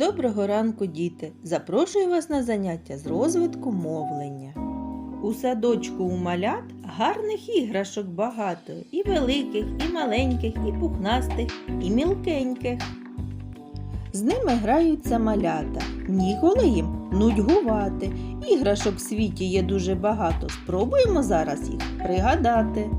Доброго ранку, діти! Запрошую вас на заняття з розвитку мовлення. У садочку у малят гарних іграшок багато, і великих, і маленьких, і пухнастих, і мілкеньких. З ними граються малята, ніколи їм нудьгувати. Іграшок в світі є дуже багато. Спробуємо зараз їх пригадати.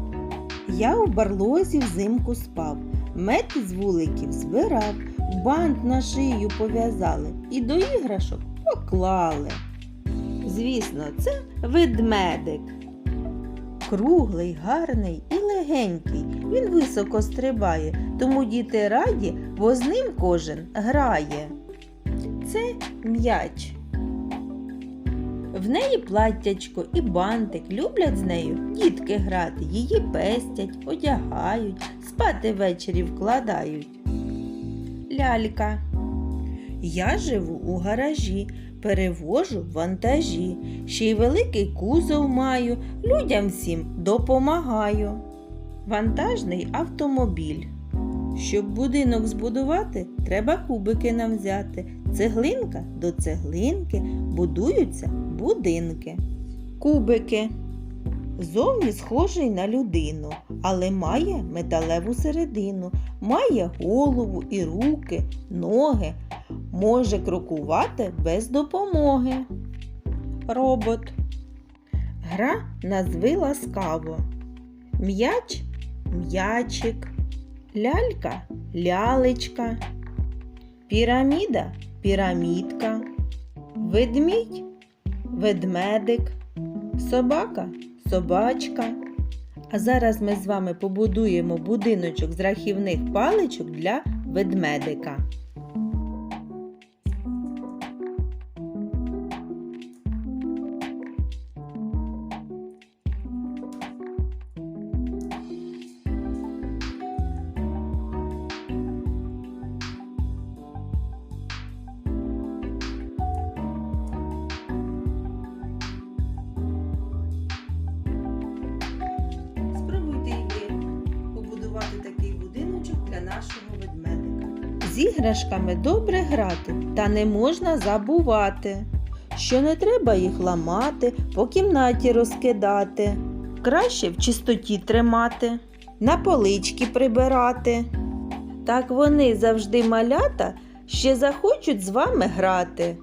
Я у барлозі взимку спав, мед із вуликів збирав, бант на шию пов'язали і до іграшок поклали. Звісно, це ведмедик. Круглий, гарний і легенький. Він високо стрибає, тому діти раді, бо з ним кожен грає. Це м'яч. В неї платтячко і бантик люблять з нею дітки грати, її пестять, одягають, спати ввечері вкладають. Лялька. Я живу у гаражі, перевожу вантажі, ще й великий кузов маю, людям всім допомагаю. Вантажний автомобіль. Щоб будинок збудувати, треба кубики нам взяти. Цеглинка до цеглинки будуються будинки. Кубики. Зовні схожий на людину, але має металеву середину, має голову і руки, ноги, може крокувати без допомоги. Робот. Гра назви ласкаво. М'яч м'ячик. Лялька лялечка. Піраміда пірамідка. Ведмідь ведмедик. Собака собачка. А зараз ми з вами побудуємо будиночок з рахівних паличок для ведмедика. Іграшками добре грати, та не можна забувати, що не треба їх ламати, по кімнаті розкидати. Краще в чистоті тримати, на полички прибирати. Так вони завжди малята ще захочуть з вами грати.